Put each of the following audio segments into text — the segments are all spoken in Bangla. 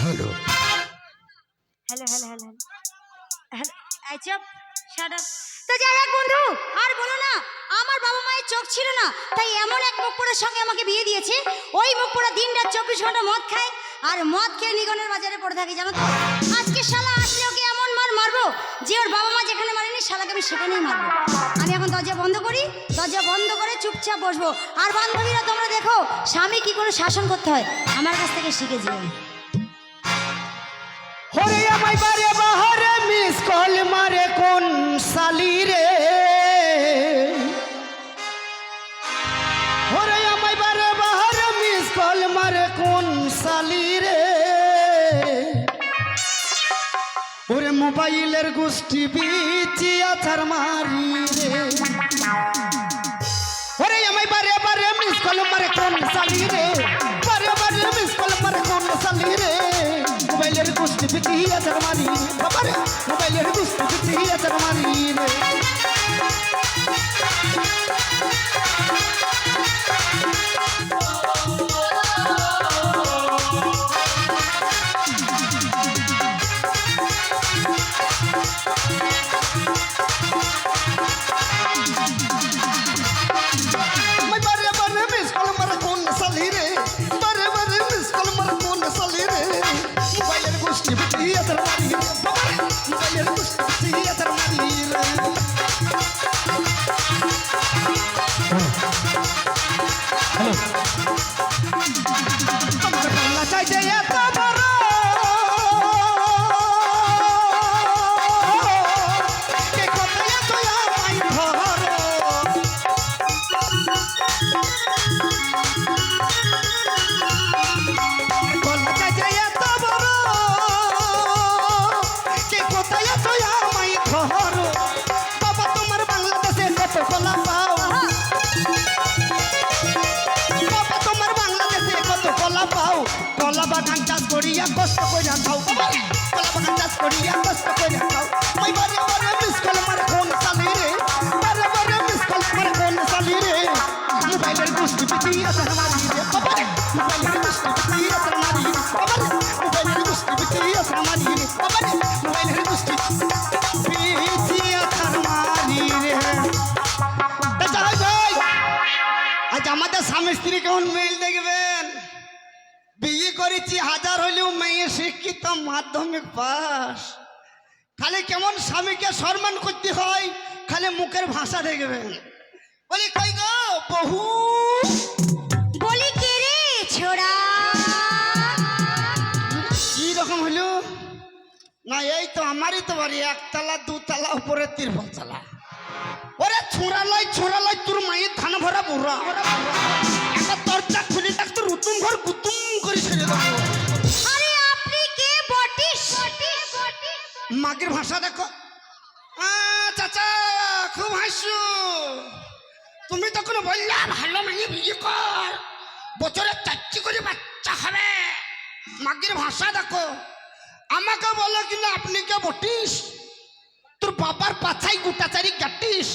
Hello hello hello hello hello shut up তো যাই হোক বন্ধু আর বলো না আমার বাবা মায়ের চোখ ছিল না তাই এমন এক মুখপোড়ার সঙ্গে আমাকে বিয়ে দিয়েছে। ওই মুখপোড়া দিন রাত চব্বিশ ঘণ্টা মদ খায় আর মদ খেয়ে নিগনের বাজারে পড়ে থাকে জানো তো? আজকে শালা মারবো যে ওর বাবা মা যেখানে মারেনি, শালাকে আমি সেখানেই মারবো। আমি এখন দরজা বন্ধ করি, দরজা বন্ধ করে চুপচাপ বসবো। আর বান্ধবীরা তোমরা দেখো, স্বামী কি করে শাসন করতে হয়? আমার কাছ থেকে শিখে যাবে হরে আমায় বারে বাহারে, মিস কল মারে কোন সালি রে? মোবাইলের গোষ্ঠী বিচি আছার মারি রে। ওরে আমায় বারে বারে মিস কল মারে কোন সালি রে। বারে বারে মিস কল মারে কোন সালি রে। মোবাইলের গোষ্ঠী বিচি আছার মারি রে। বাবারে। চাইতে এত বড় স্ত্রী কেমন মিল দেখবেন? বিয়ে করেছি হাজার হলেও মেয়ে শিক্ষিত মাধ্যমিক পাস? খালি কেমন স্বামীকে সম্মান করতে হয় খালি মুখের ভাষা দেখবেন। বলি কই গো বহু? বলি কে রে ছোড়া? কি রকম হলো? না এই তো আমারই তো বাড়ি একতলা দুতলা উপরে তিরপল তলা ওরে ছোড়ালাই ছোড়ালাই তোর মায়ের ধান ভরা বুড়া। তোর ঘর গুতুম করে ছেড়ে দেবো। আরে আপনি কে বটিস? মাগের ভাষা দেখো। আ, চাচা খুব হাসছো। তুমি তখন বললা ভালো মেয়ে বিয়ে কর। বছরে চারটি করে বাচ্চা হবে। মাগের ভাষা দেখো। আমাকে বলো কিনা আপনি কে বটিস? তোর বাবার পাছাই গোটা চারি গাটিস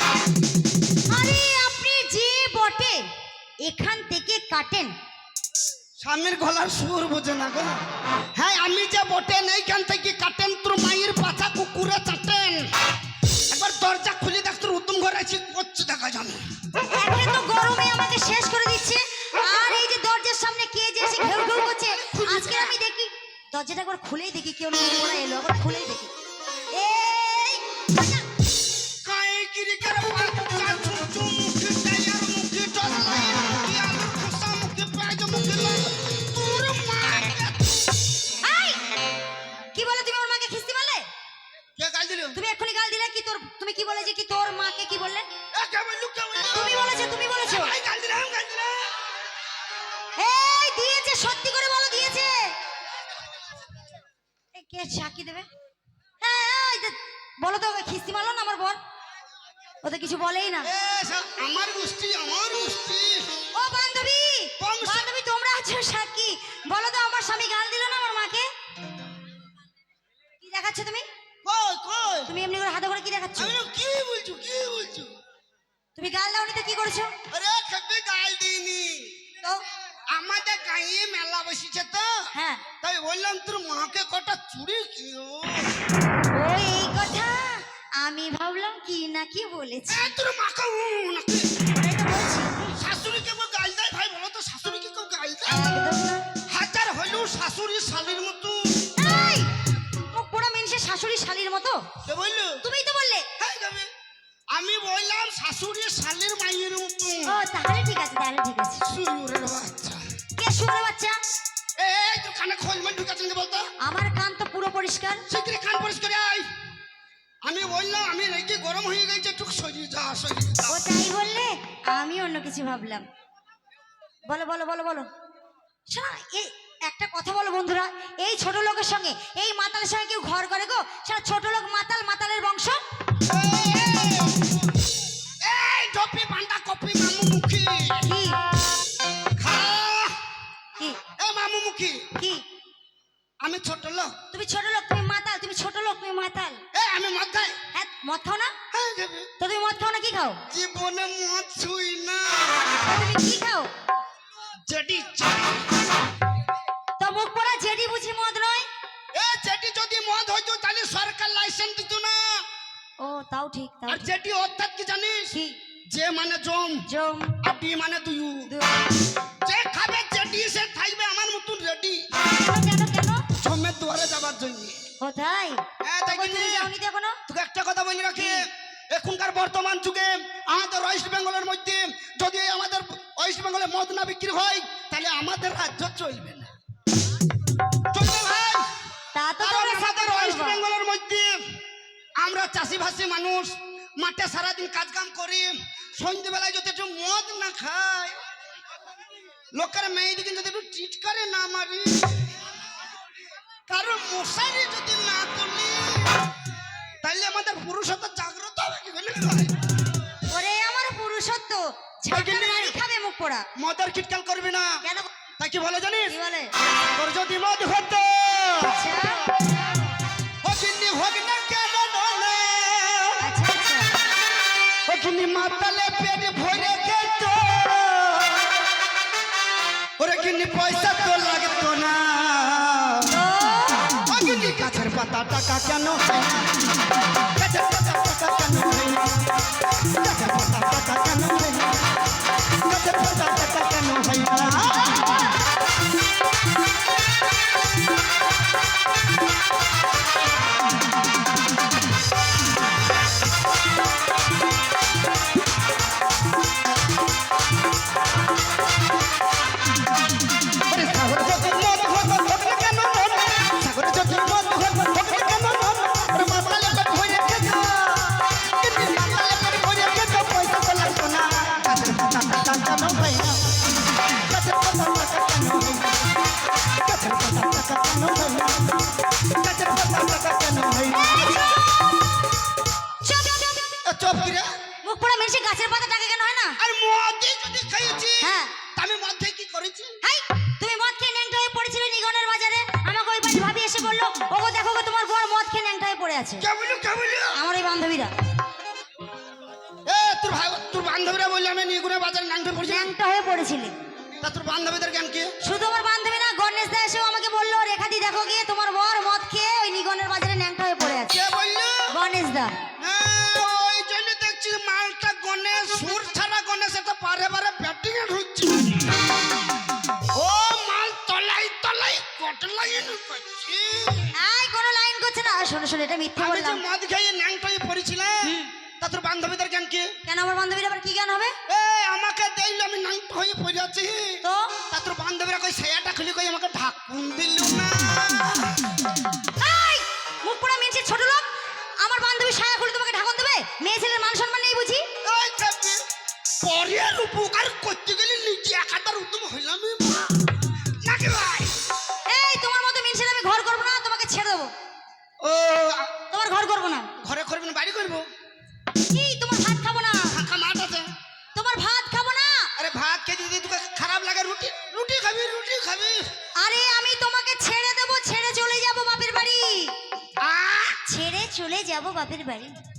আরে আপনি যে বটে এখান থেকে কাটেন। স্বামীর গলার সুর বোঝে না গো। হ্যাঁ আমি যে বটে এইখান থেকে কাটেন, তোর মায়ের পাছা কুকুরে চাটেন। একবার দরজা খুলে দেখ, তোর উত্তম ঘরে আছি করছে দেখা যাবে। একে তো গরমে আমাকে শেষ করে দিচ্ছে। আর এই যে দরজার সামনে কে যে এসে ঘেউ ঘেউ করছে, আজকে আমি দেখি, দরজাটা একবার খুলেই দেখি, কেউ না এলো, একবার খুলেই দেখি। কে সাক্ষী দেবে? হ্যাঁ বলো তো খিস্তি মারলো না আমার বর? ও তো কিছু বলেই না। আমার গোষ্ঠী আমার গোষ্ঠী। ও বান্ধবী বান্ধবী। তোমরা আছো সাক্ষী। বলো তো আমার স্বামী গাল দিল না আমার মাকে? কি দেখাচ্ছ তুমি? তুমি এমনি করে হাতে করে কি দেখাচ্ছ? কি বলছো কি বলছো? তুমি গাল দাওনি তো কি করেছ? আরে গাল দিইনি। তো? আমাদের গায়ে মেলা বসেছে তো। হ্যাঁ। তাই বললাম তোর মাকে কটা চুরি কিনো ও এই কথা আমি ভাবলাম কি নাকি বলেছি। তোর মাকে নাকি কে এই তোর কানে খোঁজ মানে ঢুকাচ্ছেন কে বলতো? আমার কান তো পুরো পরিষ্কার। শিগগিরি কান পরিষ্কার আয় আমি বললাম আমি রেগে গরম হয়ে গেছে একটু সরিয়ে যা সরিয়ে যা। ও তাই বললে? আমি অন্য কিছু ভাবলাম। বলো বলো বলো বলো। শোনো এই একটা কথা বলো বন্ধুরা। এই ছোট লোকের সঙ্গে এই মাতালের সঙ্গে কেউ ঘর করে গো? সেটা ছোট লোক না হ্যাঁ তো তুমি মদ খাও না কি খাও? জীবনে মদ ছুই না। তুমি কি খাও? জেডি তো মুখ পড়া জেডি বুঝি মদ নয়? এ জেডি যদি মদ হইতো তাহলে সরকার লাইসেন্স দিত না। ও তাও ঠিক তাও আর জেডি অর্থাৎ কি জানিস? কি? যে মানে জম। জম। আর ডি মানে দু- যে খাবে জেডি সে থাকবে আমার মতন রেডি। কেন কেন জমের দুয়ারে যাবার জন্য। তাই? হ্যাঁ তাই কিনে। যাওনি তো এখনও? তোকে একটা কথা বলি রাখি। এখনকার বর্তমান যুগে আমাদের ওয়েস্ট বেঙ্গলের মধ্যে যদি আমাদের ওয়েস্ট বেঙ্গলে মদ না বিক্রি হয় তাহলে আমাদের রাজ্য চলবে না। চলবে ভাই কারণ আমাদের ওয়েস্ট বেঙ্গলের মধ্যে আমরা চাষিভাষী মানুষ মাঠে সারাদিন কাজ কাম করি সন্ধ্যেবেলায় যদি একটু মদ না খাই লোকের মেয়েদিকে যদি একটু টিটকারে না মারি কারও মশারি যদি না মদের কিটকাল করবি না। কেন? তাই কি বলে জানিস? তোর যদি মদ হতো। আচ্ছা অগ্নি হোক না কেন নলে আচ্ছা। আচ্ছা অগ্নি মাতালে পেট ভরে খেত ওরে কিনি পয়সা তো লাগতো না। তো অগ্নি গাছের পাতা টাকা কেন না? গাছের পাতা টাকা কেন? গাছের পাতা টাকা টাকা তোর ভাই তোর বান্ধবীরা বললি আমি নিগুনে বাজারে নাংটে পড়ছি ন্যাংটা হয়ে পড়েছিলে। তা তোর বান্ধবীদের জ্ঞান কি? শুধু আমার বান্ধবী না গণেশ দা এসেও আমাকে বলল রেখাদি দেখো গিয়ে তোমার বর মদ খেয়ে ওই নিগনের বাজারে ন্যাংটা হয়ে পড়ে আছে। কে বলল? গণেশ দা। হ্যাঁ, ওই জন্য দেখছি মালটা গণেশ সুর ছাড়া গণেশ এটা পারে পারে ব্যাটিং এ ঢুকছে। ও মাল তলাই তলাই কটলাই করছি আই কোনো লাইন করছে না। শোনো শোনো এটা মিথ্যে আমি যে বললাম। মদ খেয়ে ন্যাংটাই পড়েছিলাম কেন আমার বান্ধবীর আবার কি জ্ঞান হবে? এ আমাকে দিল আমি হয়ে পড়ে আছি তো? তা তোর বান্ধবীরা কই সেয়াটা খুলে কই আমাকে ঢাকুন দিল না। এই মুখ পোড়া মেয়েছে ছোট লোক। আমার বান্ধবী সায়া খুলে তোমাকে ঢাকন দেবে? মেয়ে ছেলের মান সম্মান নেই বুঝি? ওই চাপি পরের উপকার করতে গেলে নিজে একাদার উদ্যম হইলাম নাকি ভাই? এই তোমার মতো মেয়ে আমি ঘর করব না তোমাকে ছেড়ে দেবো। ও তোমার ঘর করব না। ঘরে করবেন বাড়ি করব? ছেড়ে চলে